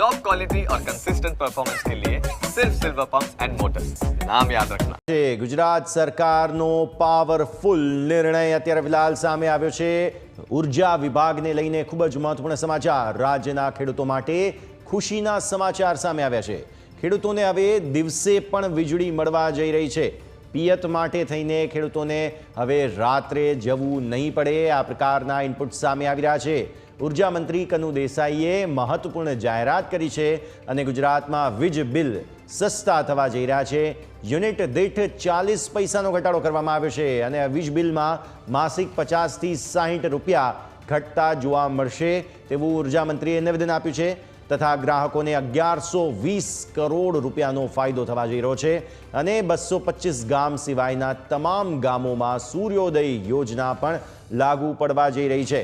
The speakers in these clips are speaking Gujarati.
टॉप क्वालिटी और कंसिस्टेंट परफॉर्मेंस के लिए सिर्फ सिल्वर पंप एंड मोटर्स नाम याद रखना છે ગુજરાત સરકારનો પાવરફુલ નિર્ણય અત્યારે ફિલહાલ સામે આવ્યો છે ઉર્જા વિભાગને લઈને ખૂબ જ મહત્વપૂર્ણ સમાચાર રાજ્યના ખેડૂતો માટે ખુશીના સમાચાર સામે આવ્યા છે ખેડૂતોને હવે દિવસે પણ વીજળી મળવા જઈ રહી છે પિયત માટે થઈને ખેડૂતોને હવે રાત્રે જવું નહીં પડે. આ પ્રકારના ઇનપુટ સામે આવી રહ્યા છે. ઊર્જા મંત્રી કનુ દેસાઈએ મહત્વપૂર્ણ જાહેરાત કરી છે અને ગુજરાતમાં વીજ બિલ સસ્તા થવા જઈ રહ્યા છે. યુનિટ દીઠ ચાલીસ પૈસાનો ઘટાડો કરવામાં આવ્યો છે અને વીજ બિલમાં માસિક પચાસથી સાહીઠ રૂપિયા ઘટતા જોવા મળશે તેવું ઊર્જા મંત્રીએ નિવેદન આપ્યું છે. તથા ગ્રાહકોને અગિયારસો વીસ કરોડ રૂપિયાનો ફાયદો થવા જઈ રહ્યો છે અને બસો પચીસ ગામ સિવાયના તમામ ગામોમાં સૂર્યોદય યોજના પણ લાગુ પડવા જઈ રહી છે.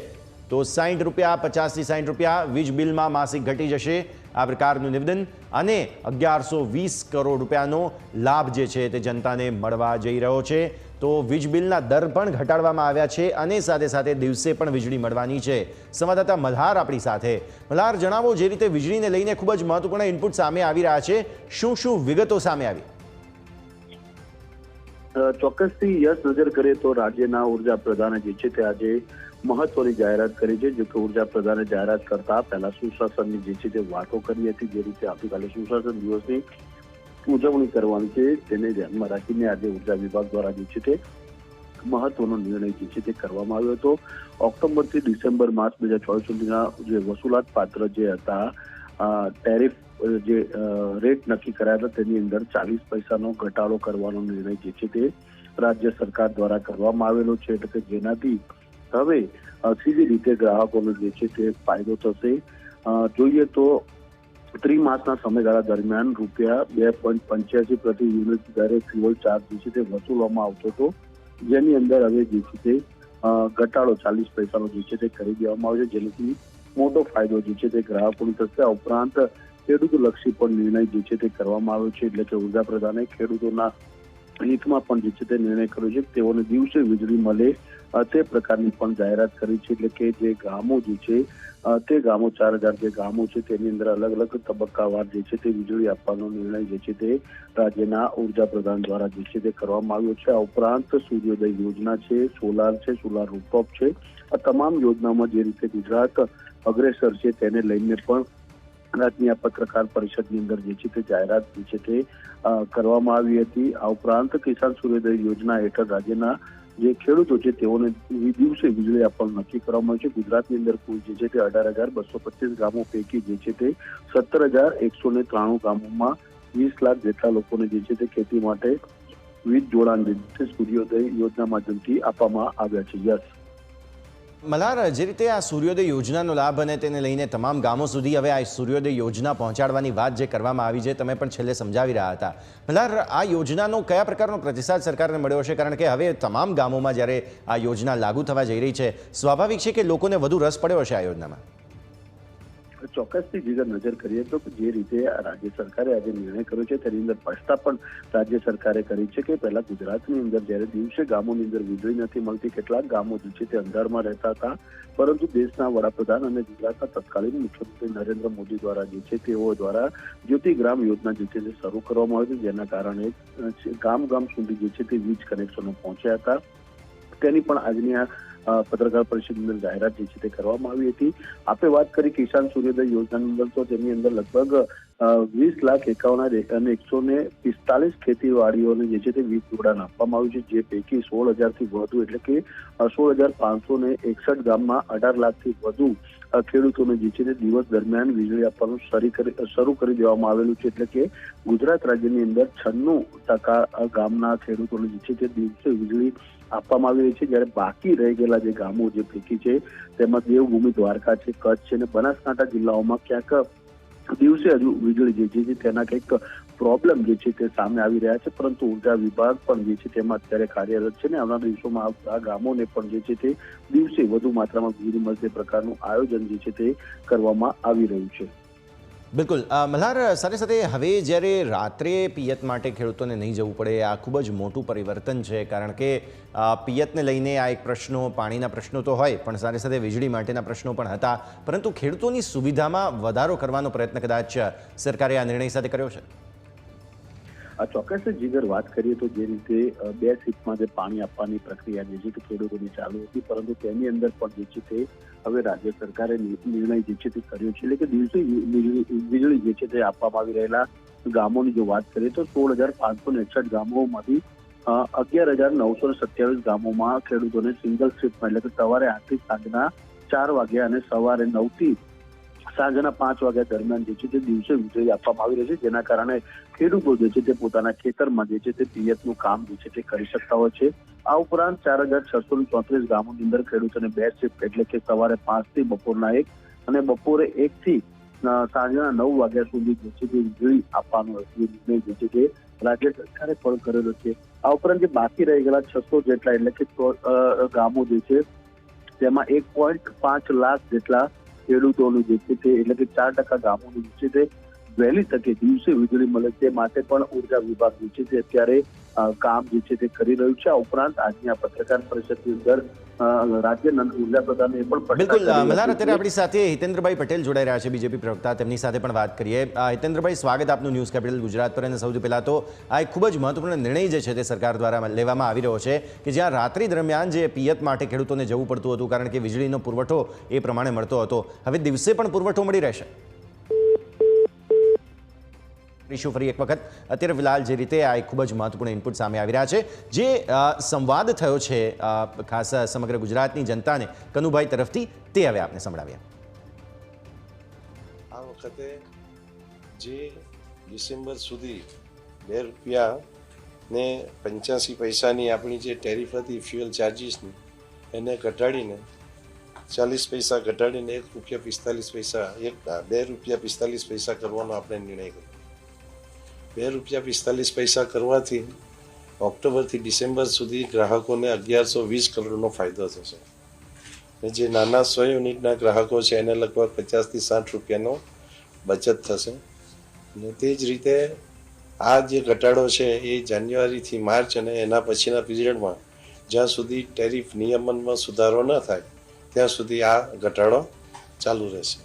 તો સાહીઠ રૂપિયા, પચાસથી સાહીઠ રૂપિયા વીજ બિલમાં માસિક ઘટી જશે. આ પ્રકારનું નિવેદન અને અગિયારસો વીસ કરોડ રૂપિયાનો લાભ જે છે તે જનતાને મળવા જઈ રહ્યો છે. તો વીજ બિલના દર પણ ઘટાડવામાં આવ્યા છે અને સાથે સાથે દિવસે પણ વીજળી મળવાની છે. સંવાદદાતા મલ્હાર આપણી સાથે. મલ્હાર, જણાવો જે રીતે વીજળીને લઈને ખૂબ જ મહત્વપૂર્ણ ઇનપુટ સામે આવી રહ્યા છે. શું શું વિગતો સામે આવી? ચોક્કસથી યશ નજર કરીએ તો રાજ્યના ઊર્જા પ્રધાને જે છે તે આજે મહત્વની જાહેરાત કરી છે, જો કે ઊર્જા પ્રધાને જાહેરાત કરતા પહેલા સુશાસનની જે છે તે વાતો કરી હતી, જે રીતે આવતીકાલે સુશાસન દિવસની ઉજવણી કરવાની છે, તેને ધ્યાનમાં રાખીને આજે ઊર્જા વિભાગ દ્વારા જે છે તે મહત્વનો નિર્ણય જે છે તે કરવામાં આવ્યો હતો. ઓક્ટોબરથી ડિસેમ્બર માસ બે હજાર ચોવીસ સુધીના જે વસૂલાત પાત્ર જે હતા ટેરિફ જે રેટ નક્કી કરાયા હતા, તેની અંદર ચાલીસ પૈસાનો ઘટાડો કરવાનો નિર્ણય જે છે તે રાજ્ય સરકાર દ્વારા કરવામાં આવેલો છે. એટલે કે જેનાથી હવે સીધી રીતે ગ્રાહકોનો જે છે તે ફાયદો થશે. જોઈએ તો ત્રિમાસના સમયગાળા દરમિયાન રૂપિયા બે પોઈન્ટ પંચ્યાસી પ્રતિ યુનિટ દરે ફ્યુઅલ ચાર્જ જે છે તે વસૂલવામાં આવતો હતો. જેની અંદર હવે જે છે તે ઘટાડો ચાલીસ પૈસાનો જે છે તે કરી દેવામાં આવ્યો છે જેનાથી મોટો ફાયદો જે છે તે ગ્રાહકોને થશે ઉપરાંત ખેડૂતલક્ષી પણ નિર્ણય જે છે તે કરવામાં આવ્યો છે. એટલે કે ઊર્જા પ્રધાને ખેડૂતોના હિતમાં પણ જે છે તે નિર્ણય કર્યો છે. તેઓને દિવસે વીજળી મળે. તે પ્રકારની પણ જાહેરાત કરી છે. એટલે કે જે ગામો જે છે તે ગામો ચાર હજાર જે ગામો છે, તેની અંદર અલગ અલગ તબક્કાવાર જે છે તે વીજળી આપવાનો નિર્ણય જે છે તે રાજ્યના ઊર્જા પ્રધાન દ્વારા જે છે તે કરવામાં આવ્યો છે. આ ઉપરાંત સૂર્યોદય યોજના છે, સોલાર છે, સોલાર રૂપટોપ છે. આ તમામ યોજનામાં જે રીતે ગુજરાત અગ્રેસર છે તેને લઈને પણ રાજ્યની આ પત્રકાર પરિષદની અંદર જે છે તે જાહેરાત જે છે તે કરવામાં આવી હતી. આ ઉપરાંત કિસાન સૂર્યોદય યોજના હેઠળ રાજ્યના જે ખેડૂતો છે તેઓને દિવસે વીજળી આપવાનું નક્કી કરવામાં આવ્યું છે. ગુજરાતની અંદર કુલ જે છે તે અઢાર હજાર બસો પચીસ ગામો પૈકી જે છે તે સત્તર હજાર એકસો ને ત્રાણું ગામોમાં વીસ લાખ જેટલા લોકોને જે છે તે ખેતી માટે વીજ જોડાણ સૂર્યોદય યોજના માધ્યમથી આપવામાં આવ્યા છે. યસ. મલ્હાર જે રીતે આ સૂર્યોદય યોજનાનો લાભ અને તેને લઈને તમામ ગામો સુધી હવે આ સૂર્યોદય યોજના પહોંચાડવાની વાત જે કરવામાં આવી છે, તમે પણ છેલ્લે સમજાવી રહ્યા હતા. મલાર, આ યોજનાનો કયા પ્રકારનો પ્રતિસાદ સરકારને મળ્યો છે કારણ કે હવે તમામ ગામોમાં જ્યારે આ યોજના લાગુ થવા જઈ રહી છે, સ્વાભાવિક છે કે લોકોને વધુ રસ પડ્યો હશે આ યોજનામાં? ચોક્કસથી જીગર નજર કરીએ તો જે રીતે રાજ્ય સરકારે આજે નિર્ણય કર્યો છે, તેની અંદર સ્પષ્ટતા પણ રાજ્ય સરકારે કરી છે કે પહેલા ગુજરાતની અંદર જ્યારે દિવસે ગામોની અંદર વીજળી નથી મળતી, કેટલાક ગામો જે છે તે અંધારમાં રહેતા હતા. પરંતુ દેશના વડાપ્રધાન અને ગુજરાતના તત્કાલીન મુખ્યમંત્રી નરેન્દ્ર મોદી દ્વારા જે છે તેઓ દ્વારા જ્યોતિગ્રામ યોજના જે છે તે શરૂ કરવામાં આવી હતી, જેના કારણે ગામ ગામ સુધી જે છે તે વીજ કનેક્શનો પહોંચ્યા હતા. તેની પણ આજની આ પત્રકાર પરિષદની અંદર જાહેરાત જે છે તે કરવામાં આવી હતી. આપણે વાત કરી કિસાન સૂર્યોદય યોજનાની અંદર તો તેની અંદર લગભગ વીસ લાખ એકાવન અને એકસો ને પિસ્તાલીસ ખેતીવાડીઓને જે છે તે વીજ જોડાણ આપવામાં આવ્યું છે, જે પૈકી સોળ હજારથી વધુ, એટલે કે સોળ હજાર પાંચસો ને એકસઠ ગામમાં અઢાર લાખથી વધુ ખેડૂતોને જે છે તે દિવસ દરમિયાન વીજળી આપવાનું શરૂ કરી દેવામાં આવેલું છે. એટલે કે ગુજરાત રાજ્યની અંદર છન્નું ટકા ગામના ખેડૂતોને જે છે તે દિવસે વીજળી આપવામાં આવી રહી છે. જ્યારે બાકી રહી ગયેલા જે ગામો જે પૈકી છે, તેમાં દેવભૂમિ, દ્વારકા છે, કચ્છ છે અને બનાસકાંઠા જિલ્લાઓમાં ક્યાંક દિવસે હજુ વીજળી જે છે તેના કંઈક પ્રોબ્લેમ જે છે તે સામે આવી રહ્યા છે, પરંતુ ઊર્જા વિભાગ પણ જે છે તેમાં અત્યારે કાર્યરત છે ને આવનારા દિવસોમાં આ- ગામોને પણ જે છે તે દિવસે વધુ માત્રામાં વીજળી મળશે પ્રકારનું આયોજન જે છે તે કરવામાં આવી રહ્યું છે. બિલકુલ. મલ્હાર, સાથે સાથે હવે જ્યારે રાત્રે પિયત માટે ખેડૂતોને નહીં જવું પડે, આ ખૂબ જ મોટું પરિવર્તન છે, કારણ કે પિયતને લઈને આ એક પ્રશ્નો, પાણીના પ્રશ્નો તો હોય, પણ સાથે સાથે વીજળી માટેના પ્રશ્નો પણ હતા. પરંતુ ખેડૂતોની સુવિધામાં વધારો કરવાનો પ્રયત્ન કદાચ સરકારે આ નિર્ણય સાથે કર્યો છે? ચોક્કસ જીગર વાત કરીએ તો જે રીતે બે સીટમાં જે પાણી આપવાની પ્રક્રિયા જે છે તે ખેડૂતોની ચાલુ હતી, પરંતુ તેની અંદર પણ જે છે તે હવે રાજ્ય સરકારે નિર્ણય જે છે તે કર્યો છે. એટલે કે દિવસે વીજળી જે છે તે આપવામાં આવી રહેલા ગામોની જો વાત કરીએ તો સોળ હજાર પાંચસો ને એકસઠ ગામોમાંથી અગિયાર હજાર નવસો ને સત્યાવીસ ગામોમાં ખેડૂતોને સિંગલ શિફ્ટમાં એટલે કે સવારે આઠથી સાંજના ચાર વાગ્યા અને સવારે નવથી સાંજના પાંચ વાગ્યા દરમિયાન જે છે તે દિવસે વીજળી આપવામાં આવી રહી છે, જેના કારણે ખેડૂતો જે છે તે પોતાના ખેતરમાં જે છે તે પિયતનું કામ જે છે તે કરી શકતા હોય છે. આ ઉપરાંત ચાર હજાર છસો ને ચોત્રીસ ગામોની અંદર ખેડૂતોને બે શિફ્ટ એટલે કે સવારે પાંચથી બપોરના એક અને બપોરે એક થી સાંજના નવ વાગ્યા સુધી જે છે તે વીજળી આપવાનો નિર્ણય જે છે તે રાજ્ય સરકારે પણ કરેલો છે. આ ઉપરાંત જે બાકી રહી ગયેલા છસો જેટલા એટલે કે ગામો જે છે, તેમાં એક પોઈન્ટ પાંચ લાખ જેટલા ખેડૂતોનું જે છે તે એટલે કે ચાર ટકા ગામોનું જે છે તે વહેલી તકે દિવસે વીજળી મળે તે માટે પણ ઊર્જા વિભાગ જે છે તે અત્યારે કામ જે છે તે કરી રહ્યું છે. આ ઉપરાંત આજની આ પત્રકાર પરિષદની અંદર રાજ્યના ઊર્જા પ્રધાને એ પણ બિલકુલ અ, કરી મલ્હાર હતી. અત્યારે આપણી સાથે હિતેન્દ્રભાઈ પટેલ જોડાઈ રહ્યા છે બીજેપી પ્રવક્તા. તેમની સાથે પણ વાત કરીએ. હિતેન્દ્રભાઈ સ્વાગત આપનું ન્યૂઝ કેપિટલ ગુજરાત પર. અને સૌથી પહેલાં તો આ એક ખૂબ જ મહત્વપૂર્ણ નિર્ણય જે છે તે સરકાર દ્વારા લેવામાં આવી રહ્યો છે કે જ્યાં રાત્રિ દરમિયાન જે પિયત માટે ખેડૂતોને જવું પડતું હતું કારણ કે વીજળીનો પુરવઠો એ પ્રમાણે મળતો હતો. હવે દિવસે પણ પુરવઠો મળી રહેશે. કરીશું ફરી એક વખત. અત્યારે ફિલહાલ જે રીતે આ એક ખૂબ જ મહત્વપૂર્ણ ઇનપુટ સામે આવી રહ્યા છે, જે સંવાદ થયો છે ખાસ સમગ્ર ગુજરાતની જનતાને. કનુભાઈ તરફથી તે હવે આપને સંભળાવ્યા આ વખતે જે ડિસેમ્બર સુધી બે રૂપિયા ને પંચ્યાસી પૈસાની આપણી જે ટેરિફ હતી, ફ્યુઅલ ચાર્જિસની, એને ઘટાડીને ચાલીસ પૈસા ઘટાડીને એક રૂપિયા પિસ્તાલીસ પૈસા, એક, બે રૂપિયા પિસ્તાલીસ પૈસા કરવાનો આપણે નિર્ણય કર્યો. બે રૂપિયા પિસ્તાલીસ પૈસા કરવાથી ઓક્ટોબરથી ડિસેમ્બર સુધી ગ્રાહકોને અગિયારસો વીસ કરોડનો ફાયદો થશે. જે નાના સો યુનિટના ગ્રાહકો છે, એને લગભગ પચાસથી સાઠ રૂપિયાનો બચત થશે. અને તે જ રીતે આ જે ઘટાડો છે, એ જાન્યુઆરીથી માર્ચ અને એના પછીના પીરિયડમાં જ્યાં સુધી ટેરિફ નિયમનમાં સુધારો ન થાય, ત્યાં સુધી આ ઘટાડો ચાલુ રહેશે.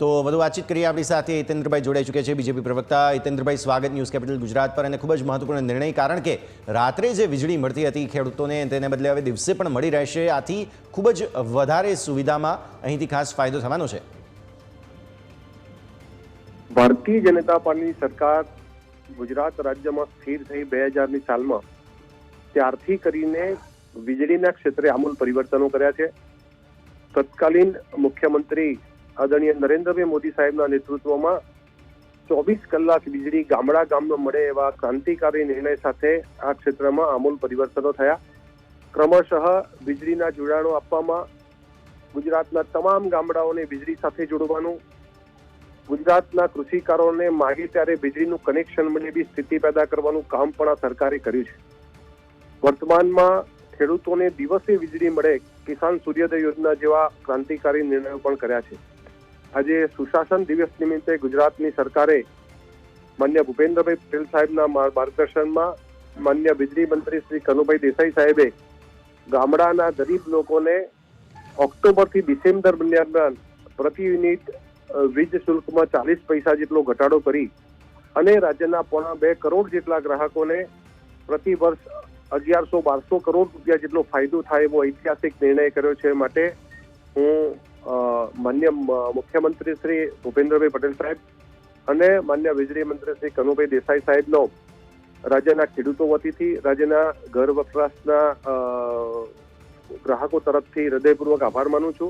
તો વધુ વાતચીત કરીએ આપણી સાથે હિતેન્દ્રભાઈ જોડાઈ ચૂક્યા છે બીજેપી પ્રવક્તા. હિતેન્દ્રભાઈ, સ્વાગત ન્યૂઝ કેપિટલ ગુજરાત પર અને ખૂબ જ મહત્વપૂર્ણ નિર્ણય, કારણ કે રાત્રે જે વીજળી મળતી હતી ખેડૂતોને, તેને બદલે હવે દિવસે પણ મળી રહેશે. આથી ખૂબ જ વધારે સુવિધામાં અહીંથી ખાસ ફાયદો થવાનો છે. ભારતીય જનતા પાર્ટીની સરકાર ગુજરાત રાજ્યમાં સ્થિર થઈ બે હજારની સાલમાં ત્યારથી કરીને વીજળીના ક્ષેત્રે આમૂલ પરિવર્તનો કર્યા છે. તત્કાલીન મુખ્યમંત્રી આદરણીય નરેન્દ્રભાઈ મોદી સાહેબના નેતૃત્વમાં ચોવીસ કલાક વીજળી ગામડા ગામમાં મળે એવા ક્રાંતિકારી નિર્ણય સાથે આ ક્ષેત્રમાં આમૂલ પરિવર્તનો થયા. ક્રમશઃ વીજળીના જોડાણો આપવામાં ગુજરાતના તમામ ગામડાઓને વીજળી સાથે જોડવાનું. ગુજરાતના કૃષિકારોને માગે ત્યારે વીજળીનું કનેક્શન મળે એવી સ્થિતિ પેદા કરવાનું કામ પણ આ સરકારે કર્યું છે. વર્તમાનમાં ખેડૂતોને દિવસે વીજળી મળે, કિસાન સૂર્યોદય યોજના જેવા ક્રાંતિકારી નિર્ણયો પણ કર્યા છે. આજે સુશાસન દિવસ નિમિત્તે ગુજરાતની સરકારે માન્ય ભૂપેન્દ્રભાઈ પટેલ સાહેબના માર- માર્ગદર્શનમાં માન્ય વીજળી મંત્રી શ્રી કનુભાઈ દેસાઈ સાહેબે ગામડાના ગરીબ લોકોને ઓક્ટોબરથી ડિસેમ્બર દરમિયાન પ્રતિ યુનિટ વીજ શુલ્કમાં ચાલીસ પૈસા જેટલો ઘટાડો કરી અને રાજ્યના પોણા બે કરોડ જેટલા ગ્રાહકોને પ્રતિ વર્ષ અગિયારસો બારસો કરોડ રૂપિયા જેટલો ફાયદો થાય એવો ઐતિહાસિક નિર્ણય કર્યો છે. માટે હું માન્ય મુખ્યમંત્રી શ્રી ભૂપેન્દ્રભાઈ પટેલ સાહેબ અને માન્ય વીજળી મંત્રી શ્રી કનુભાઈ દેસાઈ સાહેબનો રાજ્યના ખેડૂતો વતીથી, રાજ્યના ઘર વપરાશના ગ્રાહકો તરફથી હૃદયપૂર્વક આભાર માનું છું.